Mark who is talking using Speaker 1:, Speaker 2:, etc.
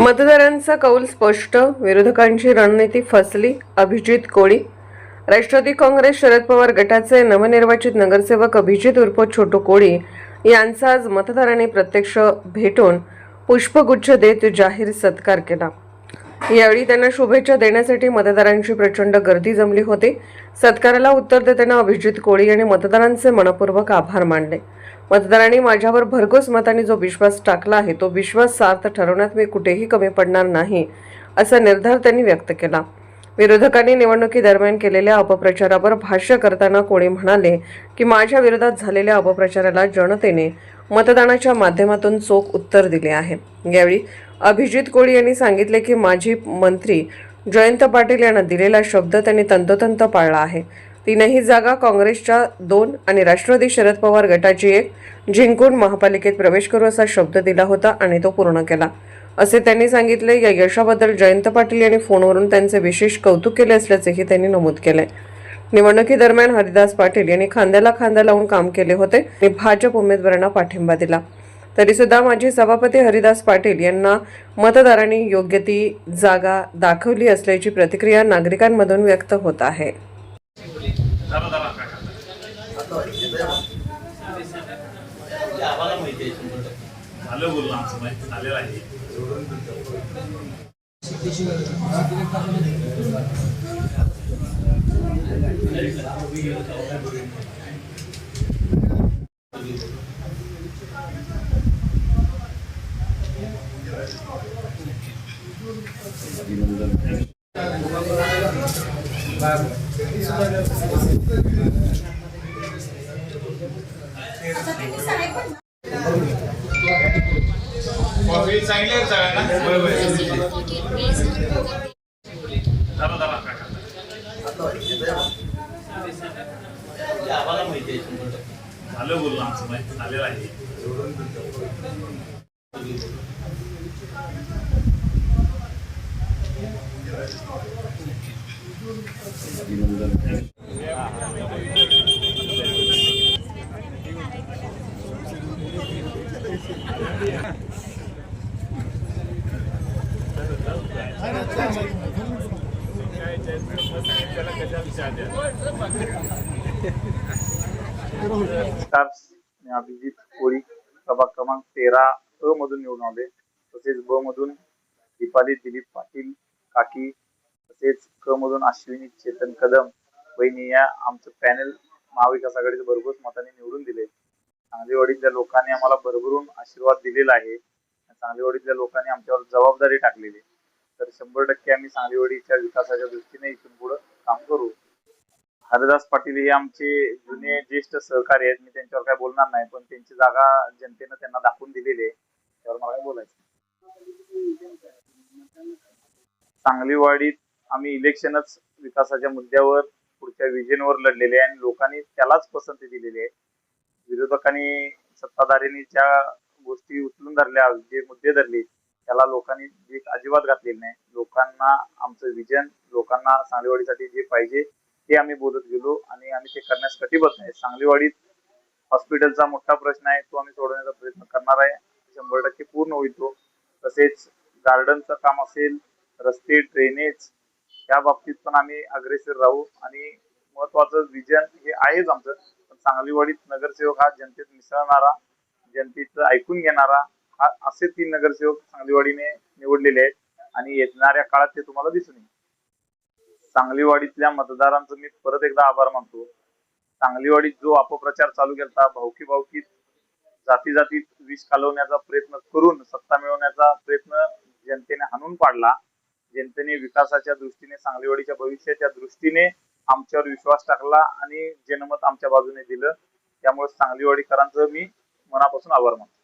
Speaker 1: मतदारांचा कौल स्पष्ट विरोधकांची रणनीती फसली अभिजित कोळी. राष्ट्रवादी काँग्रेस शरद पवार गटाचे नवनिर्वाचित नगरसेवक अभिजित उर्फ छोटू कोळी यांचा आज मतदारांनी प्रत्यक्ष भेटून पुष्पगुच्छ देत जाहीर सत्कार केला. यावेळी त्यांना शुभेच्छा देण्यासाठी मतदारांची प्रचंड गर्दी जमली होती. सत्काराला उत्तर देताना अभिजित कोळी यांनी मतदारांचे मनपूर्वक आभार मानले. मतदारांनी माझ्यावर भरघोस मताने जो विश्वास टाकला आहे तो विश्वास सार्थ ठरवण्यात मी कुठेही कमी पडणार नाही असा निर्धार त्यांनी व्यक्त केला. विरोधकांनी निवडणुकीदरम्यान केलेल्या अपप्रचारावर भाष्य करताना कोणी म्हणाले की माझ्या विरोधात झालेल्या अपप्रचाराला जनतेने मतदानाच्या माध्यमातून चोख उत्तर दिले आहे. यावेळी अभिजित कोळी यांनी सांगितले की माजी मंत्री जयंत पाटील यांना दिलेला शब्द त्यांनी तंतोतंत पाळला आहे. तीनही जागा काँग्रेसच्या दोन आणि राष्ट्रवादी शरद पवार गटाची एक. जिंकून महापालिकेत प्रवेश करू असा शब्द दिला होता आणि तो पूर्ण केला. असे त्यांनी सांगितले. या यशाबद्दल जयंत पाटील यांनी फोनवरून त्यांचे विशेष कौतुक केले असल्याचेही त्यांनी नमूद केले. निवडणुकीदरम्यान हरिदास पाटील यांनी खांद्याला खांदा लावून काम केले होते आणि भाजप उमेदवारांना पाठिंबा दिला. तरी सुद्धा माजी सभापती हरिदास पाटील यांना मतदारांनी योग्य ती जागा दाखवली असल्याची प्रतिक्रिया नागरिकांमधून व्यक्त होत आहे.
Speaker 2: जरा जरा काका झालं बोलणं आमचं माहिती झालेलं आहे सांगितलं सगळ्यांना जरा माहिती आहे झालं बोलणं आमचं माहिती झालेलं आहे
Speaker 3: अभिजित कोळी. सभा क्रमांक तेरा अ मधून निवडून आले तसेच ब मधून दीपाली दिलीप पाटील काकी तसेच क मधून अश्विनी चेतन कदम वहिनी या आमचं पॅनल महाविकास आघाडीचं भरघोस मताने निवडून दिले. सांगलीवाडीतल्या लोकांनी आम्हाला भरभरून आशीर्वाद दिलेला आहे. सांगलीवाडीतल्या लोकांनी आमच्यावर जबाबदारी टाकलेली तर शंभर टक्के आम्ही सांगलीवाडीच्या विकासाच्या दृष्टीने इथून पुढे काम करू. हरिदास पाटील हे आमचे जुने ज्येष्ठ सहकारी आहेत. मी त्यांच्यावर काय बोलणार नाही पण त्यांची जागा जनतेनं त्यांना दाखवून दिलेली आहे. त्यावर मला काय बोलायचं? सांगलीवाडीत आम्ही इलेक्शनच विकासाच्या मुद्द्यावर पुढच्या विजनवर लढलेले आहे आणि लोकांनी त्यालाच पसंती दिलेली आहे. विरोधकांनी सत्ताधाऱ्यांनी ज्या गोष्टी उचलून धरल्या जे मुद्दे धरले त्याला लोकांनी एक अजिबात घातलेली नाही. लोकांना आमचं विजन लोकांना सांगलीवाडीसाठी जे पाहिजे ते आम्ही बोलत गेलो आणि आम्ही ते करण्यास कटिबद्ध आहे. सांगलीवाडीत हॉस्पिटलचा मोठा प्रश्न आहे तो आम्ही सोडवण्याचा प्रयत्न करणार आहे. शंभर टक्के पूर्ण होईल तो. तसेच गार्डनचं काम असेल रस्ते ड्रेनेज या बाबतीत पण आम्ही अग्रेसर राहू आणि महत्वाचं विजन हे आहेच आमचं. पण सांगलीवाडीत नगरसेवक हा जनतेत मिसळणारा जनतेचं ऐकून घेणारा हा असे तीन नगरसेवक सांगलीवाडीने निवडलेले आहेत आणि येणाऱ्या काळात ते तुम्हाला दिसून येईल. सांगलीवाडीतल्या मतदारांचं मी परत एकदा आभार मानतो. सांगलीवाडीत जो अपप्रचार चालू केला भावकी भावकीत जाती जातीत विष कालवण्याचा प्रयत्न करून सत्ता मिळवण्याचा प्रयत्न जनतेने हाणून पाडला. जनतेने विकासाच्या दृष्टीने सांगलीवाडीच्या भविष्याच्या दृष्टीने आमच्यावर विश्वास टाकला आणि जनमत आमच्या बाजूने दिलं. त्यामुळे सांगलीवाडीकरांचं मी मनापासून आभार मानतो.